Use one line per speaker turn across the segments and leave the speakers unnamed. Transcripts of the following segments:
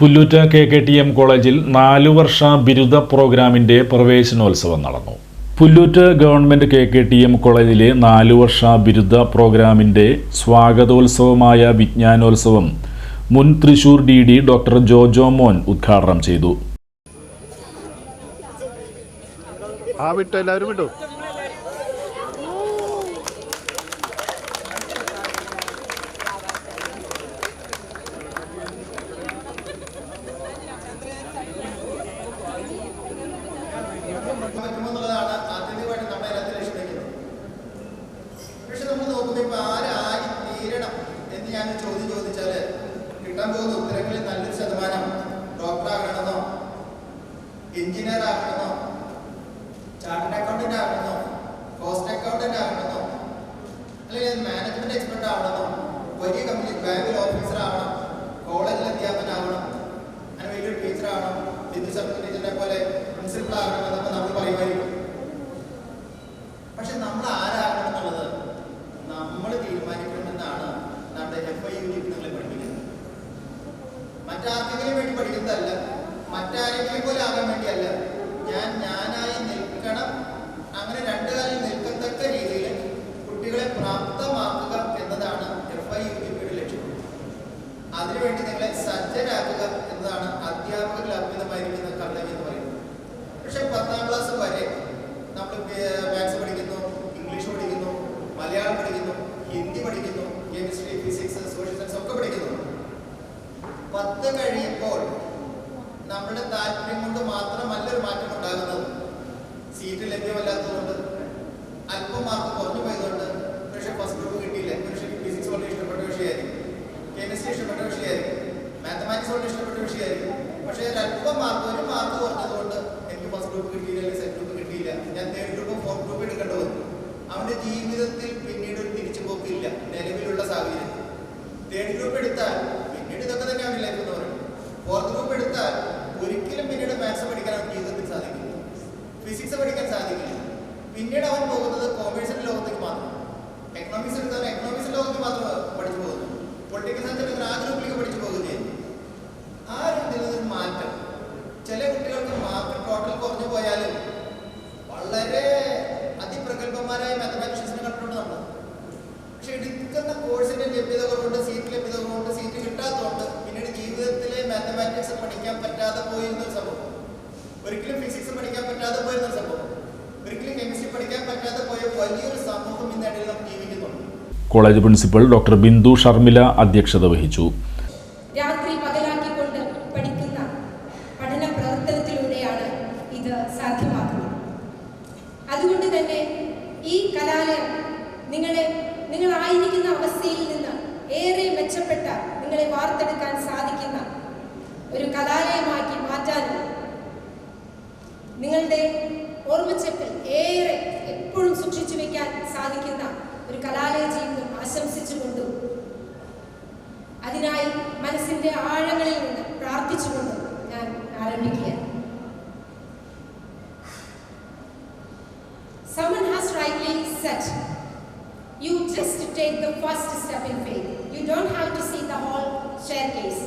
Pullut K K T M കോളേജിൽ നാലു വർഷ ബിരുദ പ്രോഗ്രാമിന്റെ പ്രവേശനോത്സവം നടന്നു. Pullut government K K T M കോളേജിലെ നാലു വർഷ ബിരുദ പ്രോഗ്രാമിന്റെ സ്വാഗതോത്സവമായ വിജ്ഞാനോത്സവം മുൻ Thrissur D D doctor Jojo Mon ഉദ്ഘാടനം ചെയ്തു.
ആ വിട്ടു എല്ലാവരും വിട്ടു.
ഞാൻ ചോദ്യം ചോദിച്ചാൽ കിട്ടാൻ പോകുന്ന ഉത്തരങ്ങളിൽ നല്ലൊരു ശതമാനം ഡോക്ടർ ആകണമെന്നോ? എഞ്ചിനീയർ ആകണമെന്നോ? ചാർട്ടഡ് അക്കൗണ്ടന്റ് ആകണമെന്നോ? കോസ്റ്റ് അക്കൗണ്ടന്റ് ആകണമെന്നോ? അല്ലെങ്കിൽ മാനേജ്മെന്റ് എക്സ്പെർട്ട് ആവണമെന്നോ വലിയ കമ്പനി ബാങ്കിൽ ഓഫീസർ ആവണം കോളേജിൽ അധ്യാപകൻ ആവണം അങ്ങനെ വലിയൊരു ടീച്ചർ ആവണം ബിന്ദു സർക്കിൾ ടീച്ചറിനെ പോലെ പ്രിൻസിപ്പൾ ആകണം എന്നൊക്കെ നമ്മൾ പറയുമായിരിക്കും പക്ഷെ നമ്മൾ ആരാകണം എന്നുള്ളത് നമ്മൾ തീരുമാനിക്കണമെന്നാണ് നമ്മുടെ എഫ് ഐ യു നിങ്ങളെ പഠിപ്പിക്കുന്നത് വേണ്ടി മറ്റാരെങ്കിലും പോലെ ആകാൻ വേണ്ടിയല്ല. ഞാൻ ഞാനായി നിൽക്കണം. അങ്ങനെ രണ്ടു കാലിൽ നിൽക്കത്തക്ക രീതിയിൽ കുട്ടികളെ പ്രാപ്തമാക്കുക എന്നതാണ് എഫ് ഐ യു ജിയുടെ ലക്ഷ്യം. അതിനുവേണ്ടി നിങ്ങളെ സജ്ജരാക്കുക എന്നതാണ് അധ്യാപകരിൽ അർപ്പിതമായിരിക്കുന്ന കർത്തവ്യം എന്ന് പറയുന്നത്. പക്ഷെ പത്താം ക്ലാസ് വരെ നമ്മൾ മാത്സ് പഠിക്കുന്നു ഇംഗ്ലീഷ് പഠിക്കുന്നു മലയാളം പഠിക്കുന്നു ഹിന്ദി പഠിക്കുന്നു കെമിസ്ട്രി ഫിസിക്സ് സോഷ്യൽ സയൻസ് ഒക്കെ പഠിക്കുന്നു പത്ത് കഴിയുമ്പോൾ നമ്മുടെ താല്പര്യം കൊണ്ട് മാത്രമല്ല ഒരു മാറ്റം ഉണ്ടാകുന്നത്. സീറ്റ് ലഭ്യമല്ലാത്തതുകൊണ്ട് അല്പം മാർക്ക് കുറഞ്ഞു പോയതുകൊണ്ട് പക്ഷേ ഫസ്റ്റ് ഗ്രൂപ്പ് കിട്ടിയില്ല. പക്ഷേ ഫിസിക്സ് വളരെ ഇഷ്ടപ്പെട്ട വിഷയമായിരിക്കും. കെമിസ്ട്രി ഇഷ്ടപ്പെട്ട വിഷയമായിരിക്കും. മാത്തമാറ്റിക്സ് വളരെ ഇഷ്ടപ്പെട്ട വിഷയമായിരിക്കും. പക്ഷേ അല്പം മാർക്ക് ഒരു മാർക്ക് കുറഞ്ഞതുകൊണ്ട് എനിക്ക് ഫസ്റ്റ് ഗ്രൂപ്പ് കിട്ടിയില്ല അല്ലെങ്കിൽ സെക്കൻഡ് ഗ്രൂപ്പ് കിട്ടിയില്ല ഞാൻ തേർഡ് ഗ്രൂപ്പ് ഫോർത്ത് ഗ്രൂപ്പ് എടുക്കേണ്ടി വന്നു അവന്റെ ജീവിതത്തിൽ പിന്നീട് ഒരു തിരിച്ചുപോക്കില്ല നിലവിലുള്ള സാഹചര്യം തേർഡ് ഗ്രൂപ്പ് എടുത്താൽ പിന്നീട് ഇതൊക്കെ തന്നെയാണ് ലൈഫ് എന്ന് പറയുന്നത് ഫോർത്ത് ഗ്രൂപ്പ് എടുത്താൽ ഒരിക്കലും പിന്നീട് മാത്സ് പഠിക്കാൻ അവൻ ജീവിതത്തിൽ സാധിക്കില്ല ഫിസിക്സ് പഠിക്കാൻ സാധിക്കില്ല പിന്നീട് അവൻ പോകുന്നത് കോമേഴ്സിന്റെ ലോകത്തേക്ക് മാത്രമാണ്. എക്കണോമിക്സ് എടുത്താൽ എക്കണോമിക്സ് ലോകത്ത് മാത്രം പഠിച്ചു പോകുന്നു പൊളിറ്റിക്കൽ സയൻസ് എടുക്കുന്ന ആ ഗ്രൂപ്പിലേക്ക് പഠിച്ചു ചെയ്യും ആ രീതിയിൽ നിന്ന് മാറ്റം. ചില കുട്ടികൾക്ക് മാർക്ക് ടോട്ടൽ കുറഞ്ഞു പോയാലും വളരെ അതിപ്രഗത്ഭന്മാരായ മാത്തമാറ്റിക്സിനെ കണ്ടിട്ടുണ്ട് നമ്മൾ പക്ഷെ എടുക്കുന്ന കോഴ്സിന്റെ ലഭ്യത കുറവുണ്ട് സീറ്റ് ലഭ്യത കുറവുണ്ട് സീറ്റ് കിട്ടാത്തതുകൊണ്ട് പിന്നീട് ജീവിതത്തിലെ മാത്തമാറ്റിക്സ് പഠിക്കാൻ പറ്റാതെ പോയിരുന്ന സംഭവം. ഒരിക്കലും ഫിസിക്സ് പഠിക്കാൻ പറ്റാതെ പോയിരുന്ന സംഭവം. ഒരിക്കലും കെമിസ്ട്രി പഠിക്കാൻ പറ്റാതെ പോയ വലിയൊരു സമൂഹം ഇന്നിടയിൽ നാം ജീവിക്കുന്നുണ്ട്.
College principal doctor Bindu Sharmila അധ്യക്ഷത വഹിച്ചു.
രാത്രി പകലാക്കിക്കൊണ്ട് പഠിക്കുന്ന പഠന പ്രവർത്തനത്തിലൂടെയാണ് ഇത് സാധ്യമാക്കുന്നത് അതുകൊണ്ട് തന്നെ ഈ കലാലയം നിങ്ങളെ നിങ്ങളായിരിക്കുന്ന അവസ്ഥയിൽ നിന്ന് ഏറെ മെച്ചപ്പെട്ട നിങ്ങളെ വാർത്തെടുക്കാൻ സാധിക്കുന്ന മനസ്സിന്റെ ആഴങ്ങളിൽ നിന്ന് പ്രാർത്ഥിച്ചുകൊണ്ട് ഞാൻ ആരംഭിക്കുക Someone has rightly said, you just take the first step in faith. You don't have to see the whole staircase.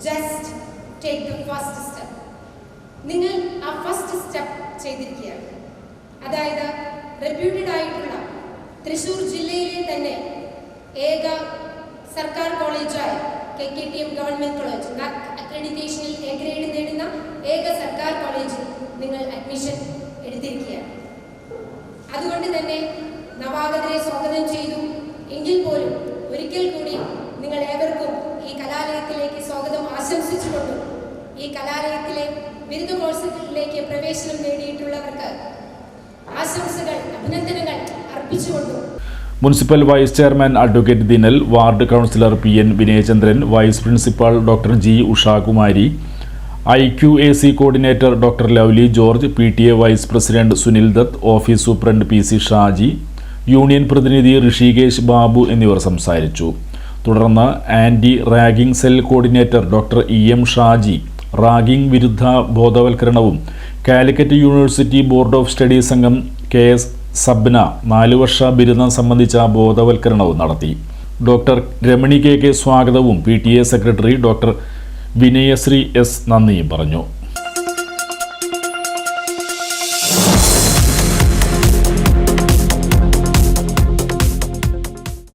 Just take the first step. നിങ്ങൾ ആ ഫസ്റ്റ് സ്റ്റെപ്പ് ചെയ്തിരിക്കുകയാണ് അതായത് റെപ്യൂട്ടഡ് ആയിട്ടുള്ള തൃശൂർ ജില്ലയിലെ തന്നെ ഏക സർക്കാർ കോളേജായ K K T M government college. NAAC അക്രഡിറ്റേഷനിൽ A grade നേടുന്ന ഏക സർക്കാർ കോളേജിൽ നിങ്ങൾ അഡ്മിഷൻ എടുത്തിരിക്കുകയാണ്. അതുകൊണ്ട് തന്നെ നവാഗതരെ സ്വാഗതം ചെയ്തു. എങ്കിൽ പോലും ഒരിക്കൽ കൂടി നിങ്ങൾ ഏവർക്കും ഈ കലാലയത്തിലേക്ക് സ്വാഗതം ആശംസിച്ചുകൊണ്ടും ഈ കലാലയത്തിലെ ബിരുദ കോഴ്സുകളിലേക്ക് പ്രവേശനം നേടിയിട്ടുള്ളവർക്ക് ആശംസകൾ അഭിനന്ദനങ്ങൾ അർപ്പിച്ചുകൊണ്ടും
municipal vice chairman advocate Dinal ward councillor P N Vinayachandran vice principal doctor G Ushakumari I Q A C coordinator doctor Lovely George P T A vice president Sunil Dutt office superintendent P C Shaji union പ്രതിനിധി ഋഷികേശ് ബാബു എന്നിവർ സംസാരിച്ചു. തുടർന്ന് anti ragging cell coordinator doctor E M Shaji ragging വിരുദ്ധ ബോധവൽക്കരണവും Calicut university board of studies അംഗം K S Sabna നാലു വർഷ ബിരുദം സംബന്ധിച്ച ബോധവൽക്കരണവും നടത്തി. ഡോക്ടർ രമണി കെ കെ സ്വാഗതവും P T A secretary doctor Vinayasree S നന്ദിയും പറഞ്ഞു.